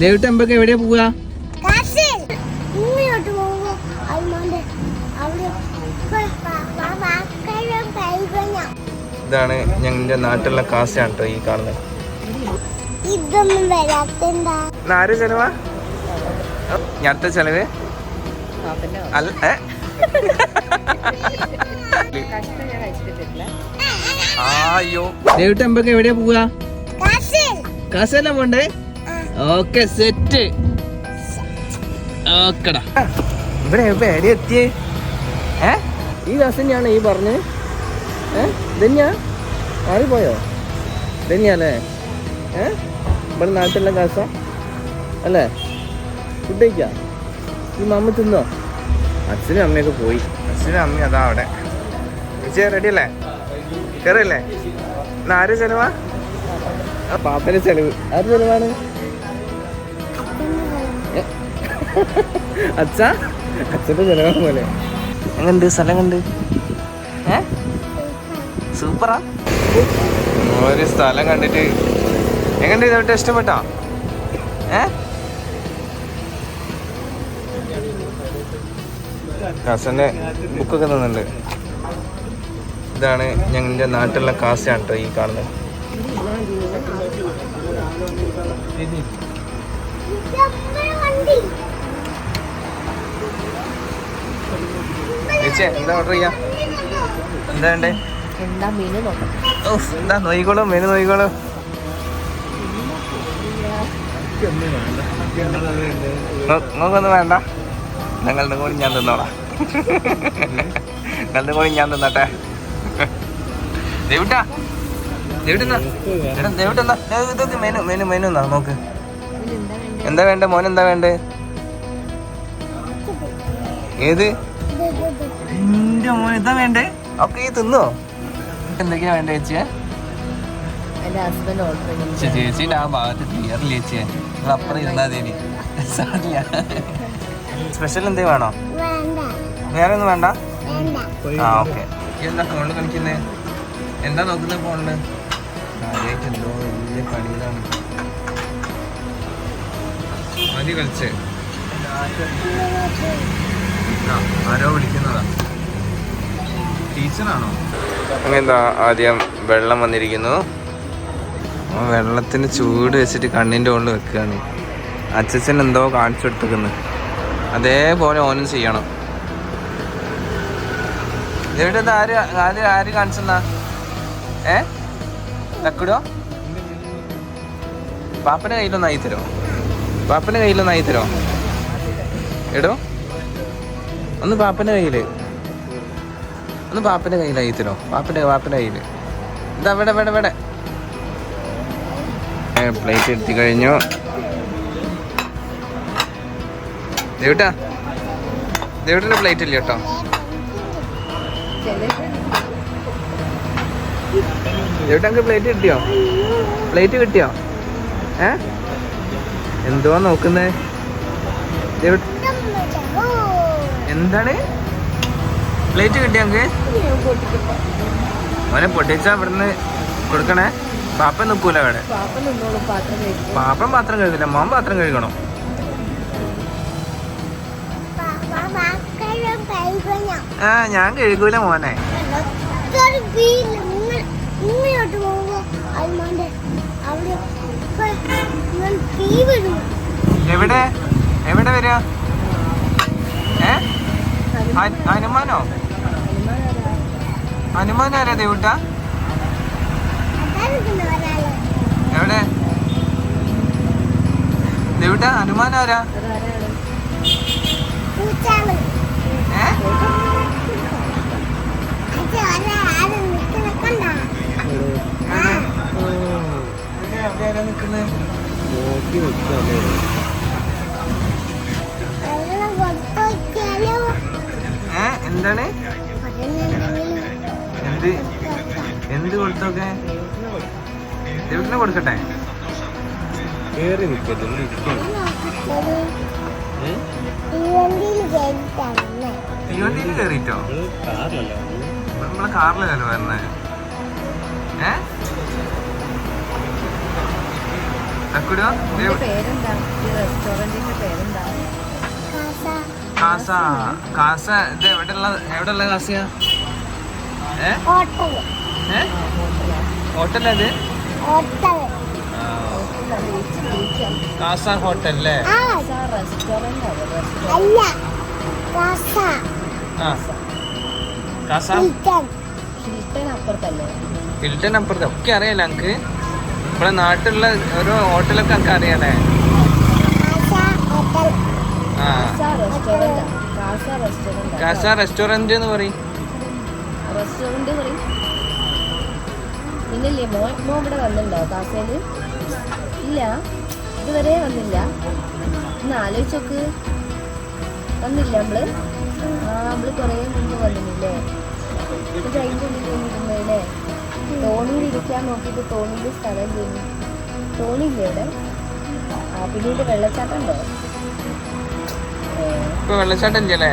ദേവിട്ട് അമ്പൊക്കെ എവിടെയാ പോവാ കാശിൽ. ഇങ്ങോട്ട് പോകുമ്പോ അൽമാന്റെ അവിടെ വാക്കഴും കൈകഞ്ഞ ഇതാണ് ഞങ്ങളുടെ നാട്ടിലുള്ള കാശാണ് കേട്ടോ ഈ കാണുന്നത്. ഇതൊന്നും വരാത്തെന്താ ആര് ചെലവാ? അടുത്ത ചെലവ്? അല്ല ഏ? ആയ്യോ ദേവിട്ട് അമ്പൊക്കെ എവിടെയാ പോവാ കാശിൽ. കാശല്ല പോണ്ടേ? Okay set. ഓക്കെടാ. ഇവിടെ എവിടെ? എത്തിയേ. ഏ? ഈ ദാസന്നെയാണ് ഈ പറഞ്ഞ്. ഏ? ഇതന്നെയാ മാറിപ്പോയോ അല്ലേ? ഏ? ഇവിടെ നാട്ടിലുള്ള കാശ അല്ലേ? ഫുഡ് കഴിക്കാം? ഈ മമ്മ തിന്നോ? അച്ഛനും അമ്മയൊക്കെ പോയി. അച്ഛനും അമ്മയും അതാ അവിടെ. വിജയ റെഡി അല്ലേ? കയറിയല്ലേ എന്നാ ആരും ചെലവാ? ആ, പാപ്പന്റെ ചെലവ്. ആര് ചെലവാണ്? അച്ഛ അച്ഛന്റെ ചെലവാണ് പോലെ. എങ്ങണ്ട് സ്ഥലം കണ്ട് ഏ? സൂപ്പറാ. ഒരു സ്ഥലം കണ്ടിട്ട് എങ്ങനെ ഇതോട്ട് ഇഷ്ടപ്പെട്ടോ ഏ? കാസന്റെ ബുക്കൊക്കെ തന്നുണ്ട് ഇതാണ് ഞങ്ങളുടെ നാട്ടിലുള്ള കാസയാണ് കേട്ടോ ഈ കാണുന്നത്. വണ്ടി എന്താ ഓർഡർ ചെയ്യാ? എന്താ വേണ്ടേ? എന്താ മീന് എന്താ നോയിക്കോളൂ മെനു നോയിക്കോളൂ. നോക്കൊന്നും വേണ്ട. നിങ്ങളുടെ കൂടി ഞാൻ തിന്നോളാം. നിങ്ങളുടെ കൂടി ഞാൻ തിന്നട്ടെ. ദേവിട്ടാ ദേവിട്ടെന്നാ എടാ ദേവിട്ടെന്നാ ഇതൊക്കെ മെനു മെനു മെനു എന്നാ നോക്ക്. എന്താ വേണ്ടേ? മോൻ എന്താ വേണ്ടേ? ഏത്? എന്റെ മോൻ ഇതാ വേണ്ടേ? ഒക്കെ ഈ തിന്നോ? എന്തൊക്കെയാ വേണ്ടേ ചേച്ചിയെ? ചേച്ചീന്റെ ആ ഭാഗത്ത് ക്ലിയർ ചേച്ചിയെ നിങ്ങൾ അപ്പുറം ഇരുന്നാ തേനി സാറില്ല സ്പെഷ്യൽ എന്തേ വേണോ? വേണ്ട. വേറെ ഒന്നും വേണ്ട? വേണ്ട. ആ ഓക്കെ. എന്താ ഫോണിൽ കളിക്കുന്നേ? എന്താ നോക്കുന്നത് ഫോണിൽ കാര്യമായിട്ട് എന്തോ വലിയ പണിയിലാണ്. മതി കളിച്ചേ. ആരോ വിളിക്കുന്നതാ. ടീച്ചറാണോ? ആദ്യം വെള്ളം വന്നിരിക്കുന്നു. വെള്ളത്തിന് ചൂട് വെച്ചിട്ട് കണ്ണിന്റെ ഉള്ളിൽ വെക്കുകയാണ്. അച്ഛൻ എന്തോ കാണിച്ചു കൊടുത്തേക്കുന്നു അതേപോലെ ഓനും ചെയ്യണം. ഇവിടെ ആര് ആര് ആര് കാണിച്ചെന്നാ? ഏ? തക്കിടോ? പാപ്പന്റെ കയ്യിലൊന്ന് ആയി തരോ പാപ്പന്റെ കയ്യിലൊന്ന് ആയി തരോ എടോ. ഒന്ന് പാപ്പന്റെ കയ്യിൽ. ഒന്ന് പാപ്പന്റെ കയ്യിലായി തരോ പാപ്പന്റെ പാപ്പന്റെ കയ്യിൽ. ഇതാ ഇവിടെ ഇവിടെ ഇവിടെ. പ്ലേറ്റ് എടുത്തി കഴിഞ്ഞു. ദേവിട്ടാ ദേവിട്ടിന്റെ പ്ലേറ്റ് ഇല്ല കേട്ടോ? ദേവിട്ടാ പ്ലേറ്റ് കിട്ടിയോ? പ്ലേറ്റ് കിട്ടിയോ? ഏ? എന്തുവാ നോക്കുന്നേ? എന്താണ്? പ്ലേറ്റ് കിട്ടിയ നമുക്ക് മോനെ പൊട്ടിച്ച ഇവിടുന്ന് കൊടുക്കണേ. പാപ്പ നിൽക്കൂല അവിടെ. പാപ്പൻ പാത്രം കഴുകില്ല. മോൻ പാത്രം കഴുകണം? ആ ഞാൻ കഴുകൂല മോനെ. എവിടെ? എവിടെ വരിക? ഏ? അനുമാനോ ഹനുമാൻ ആരാ ദേവിട്ട? എവിടെ? ദേവിട്ട ഹനുമാൻ ആരാ? അതാരാണ് എന്ത് എന്ത് കൊടുത്തൊക്കെ? ദേവിട്ടിനെ കൊടുക്കട്ടെ? കേറി തീവണ്ടിയിൽ കയറിട്ടോ നമ്മളെ കാറിലല്ലോ വരണേ ഏ? തക്കുടോ കാസ. കാസ കാസ ഇത് എവിടെയുള്ള എവിടെയുള്ള കാസയാ? ഹോട്ടൽ ബീച്ച് കാസ ഹോട്ടൽ അല്ലേ ആ. റെസ്റ്റോറന്റ് അല്ല. കാസ. ഹിൽട്ടൺ. അപ്പുറത്ത്. ഒക്കെ അറിയാലോ എനിക്ക് ഇവിടെ നാട്ടിലുള്ള ഓരോ ഹോട്ടലൊക്കെ എനിക്ക് അറിയാലേ? കാസ റെസ്റ്റോറന്റ് എന്ന് പറയും. റെസ്റ്റോറന്റ് പറയും. പിന്നില്ലേ മോ മോ ഇവിടെ വന്നിട്ടുണ്ടോ? കാസയിൽ ഇല്ല. ഇതുവരെ വന്നില്ല. ഒന്ന് ആലോചിച്ചോക്ക് വന്നില്ല നമ്മൾ. ആ നമ്മൾ കുറേ മുമ്പ് വന്നില്ലേ ഇത് അതിന്റെ ഉള്ളിൽ വന്നിട്ടുണ്ടല്ലേ തോണിയിൽ ഇരിക്കാൻ നോക്കിയിട്ട് തോണിയിൽ സ്ഥലം ചെയ്യുന്നു തോണിയില്ലേ ഇവിടെ ആ പിന്നെ ഇത് വെള്ളച്ചാട്ടം ഉണ്ടോ? വെള്ളച്ചാട്ടം ഇല്ലല്ലേ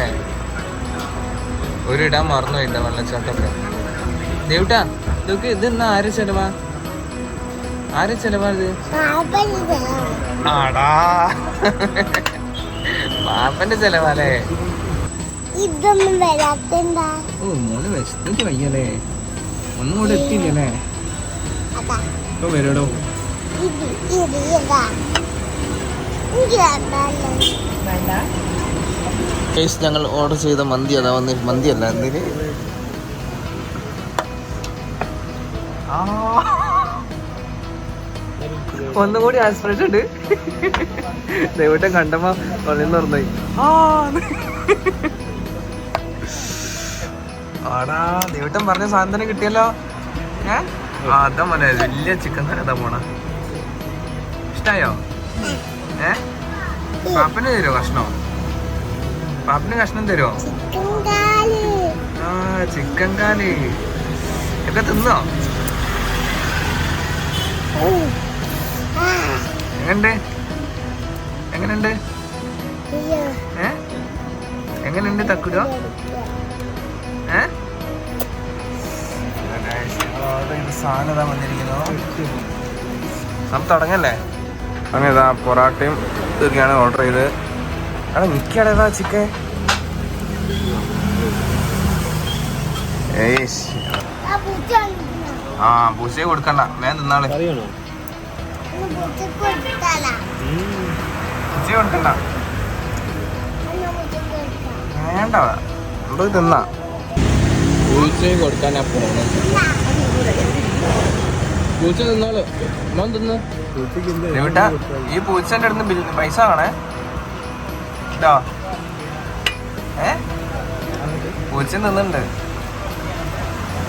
ഒരു ഇടാൻ മറന്നു പോയില്ല വെള്ളച്ചാട്ടമൊക്കെ. ദേവിട്ടാ ഇതൊക്കെ ഇത് ഇന്ന് ആര് ചെലവാ? ആര് ചെലവാണിത് ആടാ. പാപ്പന്റെ ചെലവാലേ ഇതൊന്നും വരാത്തെന്താ ഓ വിശന്നിട്ട് വയ്യല്ലേ? ഒന്നും കൂടെ എത്തിയില്ലല്ലേ ഇപ്പൊ വരടോ? വേണ്ട. കേസ് ഞങ്ങൾ ഓർഡർ ചെയ്ത മന്തി അതാ വന്നി. മന്തി അല്ല എന്തിന്? ഒന്നും കൂടി ആസ്പിറേഷൻ ഉണ്ട്. ദൈവട്ടം ആ ആടാ ദൈവട്ടം പറഞ്ഞ സാധനം കിട്ടിയല്ലോ. അതാ മോനെ വലിയ ചിക്കൻ തന്നെ അതാ പോണ. ഇഷ്ടായോ? ഏ? പാപ്പന് തരുമോ കഷ്ണം? പാപ്പിന് കഷ്ണം തരുമോ ചിക്കൻ കാൽ ആ ചിക്കൻ കാൽ ഒക്കെ തിന്നോ എങ്ങനുണ്ട്? എങ്ങനുണ്ട്? അയ്യോ ഏ? എങ്ങനുണ്ട് തക്കുരോ ഏ? സാധനം വന്നിരിക്കുന്നു നമുക്ക് തുടങ്ങല്ലേ അങ്ങനെ ഇതാ പൊറാട്ടയും ഇതൊക്കെയാണ് ഓർഡർ ചെയ്ത് എടാ മിക്കടേതാ ചിക്കൻ. ആ പൂച്ചയെ കൊടുക്കണ്ട. വേഗം തിന്നാളെ. പൂച്ചയെ കൊടുക്കണ്ട. വേണ്ട നമുക്ക് തിന്നാ. പൂച്ചയെ കൊടുക്കാനാ പൂച്ച തിന്നോളൂ. മോൻ തിന്ന്. ഈ പൂച്ചന്റെ അടുത്ത് പൈസ ആണേ കേട്ടോ. ഏ? പൂച്ച നിന്നുണ്ട്.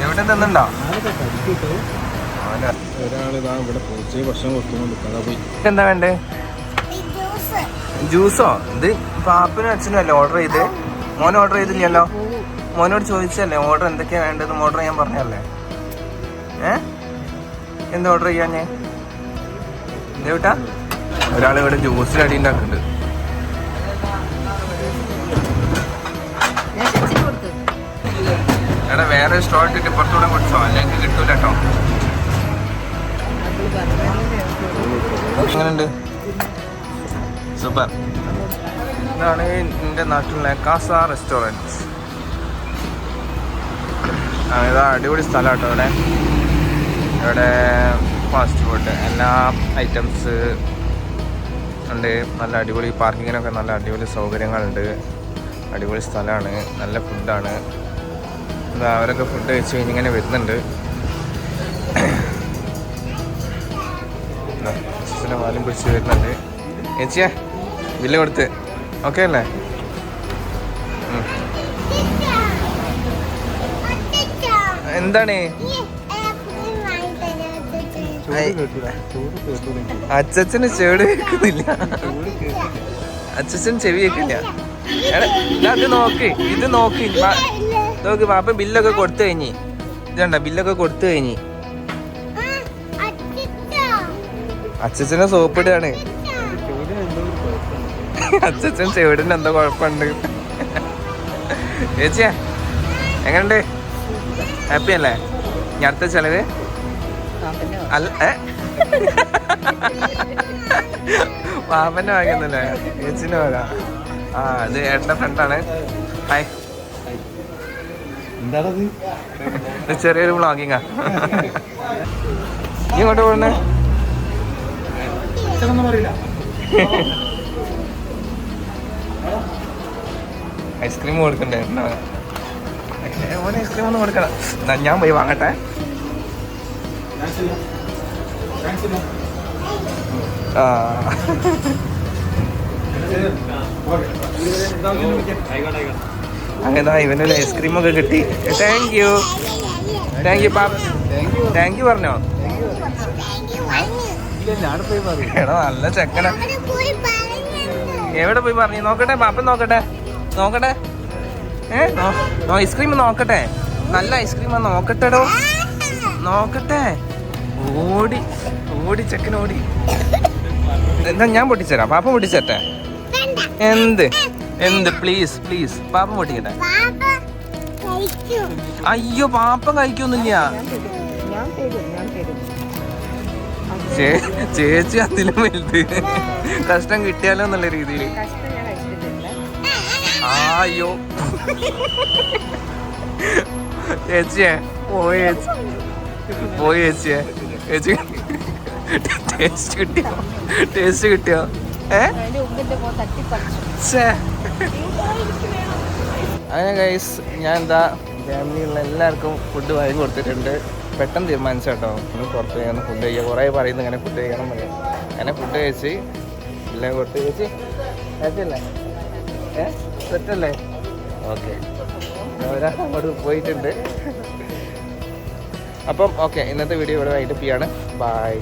എവിടെ നിന്നുണ്ടോ? എന്താ വേണ്ടേ? ജ്യൂസ്? ഇത് പാപ്പിനും അച്ഛനും അല്ലേ ഓർഡർ ചെയ്ത്? മോൻ ഓർഡർ ചെയ്തില്ലല്ലോ? മോനോട് ചോദിച്ചല്ലേ ഓർഡർ എന്തൊക്കെയാ വേണ്ടത് ഓർഡർ ചെയ്യാൻ പറഞ്ഞല്ലേ ഏ? എന്താ ഓർഡർ ചെയ്യാൻ ഞാൻ ഒരാളിവിടെ ഒരാൾ ഇവിടെ അടി ഉണ്ടാക്കുന്നുണ്ട്. വേറെ സ്റ്റോൾ ഇട്ടിട്ട് പുറത്തൂടെ കുടിച്ചോ അല്ലെങ്കിൽ കിട്ടൂല കേട്ടോ എങ്ങനെയുണ്ട്? സൂപ്പർ. ഇതാണ് എന്റെ നാട്ടിലെ കാസ റെസ്റ്റോറന്റ് ഇതാ അടിപൊളി സ്ഥലം കേട്ടോ ഇവിടെ. ഇവിടെ ഫാസ്റ്റ് ഫുഡ് എല്ലാ ഐറ്റംസ് ഉണ്ട്. നല്ല അടിപൊളി പാർക്കിങ്ങിനൊക്കെ നല്ല അടിപൊളി സൗകര്യങ്ങളുണ്ട്. അടിപൊളി സ്ഥലമാണ് നല്ല ഫുഡാണ് അവരൊക്കെ ഫുഡ് കഴിച്ച് കഴിഞ്ഞ് ഇങ്ങനെ വരുന്നുണ്ട്. ചില വാലും പിടിച്ച് വരുന്നുണ്ട്. ചേച്ചിയാ ബില്ല് കൊടുത്ത്. ഓക്കെ അല്ലേ. എന്താണ്? അച്ചച്ചന് ചെവിട് കേൾക്കുന്നില്ല. അച്ചച്ചൻ ചെവി കേൾക്കില്ല. ഇതാ നോക്ക് ഇത് നോക്ക്. നോക്ക് പാപ്പ ബില്ലൊക്കെ കൊടുത്തു കഴിഞ്ഞ്. ഇതണ്ട ബില്ലൊക്കെ കൊടുത്തു കഴിഞ്ഞ്. അച്ഛനെ സോപ്പിടാണ്. അച്ഛൻ ചെവിടിന് എന്തോ കുഴപ്പമുണ്ട്. ചേച്ചിയാ എങ്ങനുണ്ട്? ഹാപ്പി അല്ലേ? ഇനി അടുത്ത ചെലവ്? അല്ല പാപ്പന്റെ വാങ്ങിയൊന്നുമില്ലേ ചേച്ചിന്റെ വരാ ആ ഇത് ഏട്ടന്റെ ഫ്രണ്ടാണ് ഹായ് എന്താണത്? ഇത് ചെറിയൊരു വ്ളോഗിങ്ങാ നീ ഇങ്ങോട്ട് പോണേ? ഐസ്ക്രീം കൊടുക്കണ്ടേ? ഓന് ഐസ്ക്രീം ഒന്നും കൊടുക്കണം എന്നാ ഞാൻ പോയി വാങ്ങട്ടെ. ആ. അങ്ങനെ ഇവനൊരു ഐസ്ക്രീം ഒക്കെ കിട്ടി. താങ്ക് യു താങ്ക് യു പാപ്പ താങ്ക് യു പറഞ്ഞോ? നല്ല ചെക്കന. എവിടെ പോയി പറഞ്ഞു? നോക്കട്ടെ പാപ്പൻ നോക്കട്ടെ. നോക്കട്ടെ. ഏ ഐസ്ക്രീം നോക്കട്ടെ. നല്ല ഐസ്ക്രീം നോക്കട്ടെടോ. നോക്കട്ടെ. ഓടി ഓടി ചെക്കൻ ഓടി എന്താ ഞാൻ പൊട്ടിച്ചേരാ. പാപ്പ പൊട്ടിച്ചേട്ടെ എന്ത്? എന്ത്? പ്ലീസ് പ്ലീസ് പാപ്പ പൊട്ടിക്കട്ടെ. അയ്യോ പാപ്പ കഴിക്കൊന്നുമില്ല ചേച്ചി അതിലും വലുത്. കഷ്ടം കിട്ടിയാലോ എന്നുള്ള രീതിയിൽ അയ്യോ ചേച്ചിയെ പോയി പോയി ചേച്ചിയെ. ചേച്ചി ടേസ്റ്റ് കിട്ടിയോ? ടേസ്റ്റ് കിട്ടിയോ? ഏ? അങ്ങനെ ഗൈസ് ഞാൻ എന്താ ഫാമിലിയുള്ള എല്ലാവർക്കും ഫുഡ് വാങ്ങി കൊടുത്തിട്ടുണ്ട്. പെട്ടെന്ന് തീരുമാനിച്ചു കേട്ടോ. ഒന്ന് പുറത്ത് പോയി ഫുഡ് കഴിക്കുക കുറേ പറയുന്നു ഇങ്ങനെ ഫുഡ് കഴിക്കണം എന്നൊക്കെ അങ്ങനെ ഫുഡ് കഴിച്ച് എല്ലാം കൊടുത്ത് കഴിച്ച് ചേച്ചിയല്ലേ ഏ? സെറ്റല്ലേ? ഓക്കെ. ഒരാൾ അങ്ങോട്ട് പോയിട്ടുണ്ട്. അപ്പം ഓക്കെ ഇന്നത്തെ വീഡിയോ ഇവിടെ വൈകിട്ട് പിയാണ് ബൈ